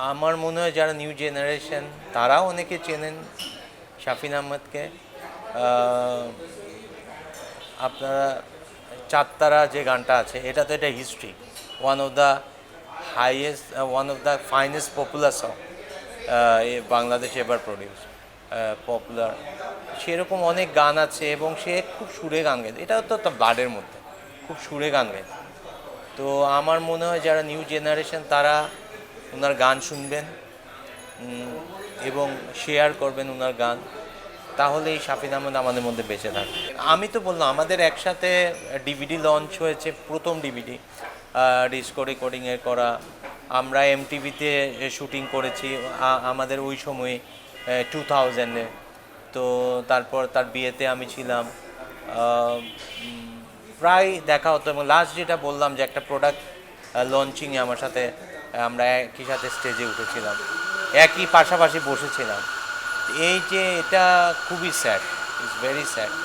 আমার মনে হয় যারা নিউ জেনারেশন তারাও অনেকে চেনেন শাফিন আহমদকে। আহ, আপনারা চারতারা যে গানটা আছে এটা তো এটা history one of the highest one of the finest popular song বাংলাদেশে এবার প্রডিউস পপুলার সেরকম অনেক গান আছে এবং সে খুব সুরে গান গাইতে এটাও তো ব্লাডের মধ্যে খুব সুরে গান গাইতে তো আমার মনে হয় যারা নিউ জেনারেশন তারা ওনার গান শুনবেন এবং শেয়ার করবেন ওনার গান, তাহলেই শাফিন আহমেদ আমাদের মধ্যে বেঁচে থাকবে। আমি তো বললাম, আমাদের একসাথে ডিভিডি লঞ্চ হয়েছে, প্রথম ডিভিডি ডিসকো রেকর্ডিংয়ের করা। আমরা এমটিভিতে শুটিং করেছি আমাদের ওই সময়ে টু থাউজেন্ডে তো তারপর তার বিয়েতে আমি ছিলাম প্রায় দেখা হতো, এবং লাস্ট যেটা বললাম যে একটা প্রোডাক্ট লঞ্চিংয়ে আমার সাথে আমরা একই সাথে স্টেজে উঠেছিলাম। একই পাশাপাশি বসেছিলাম। এই যে এটা খুবই স্যাড ইটস ভেরি স্যাড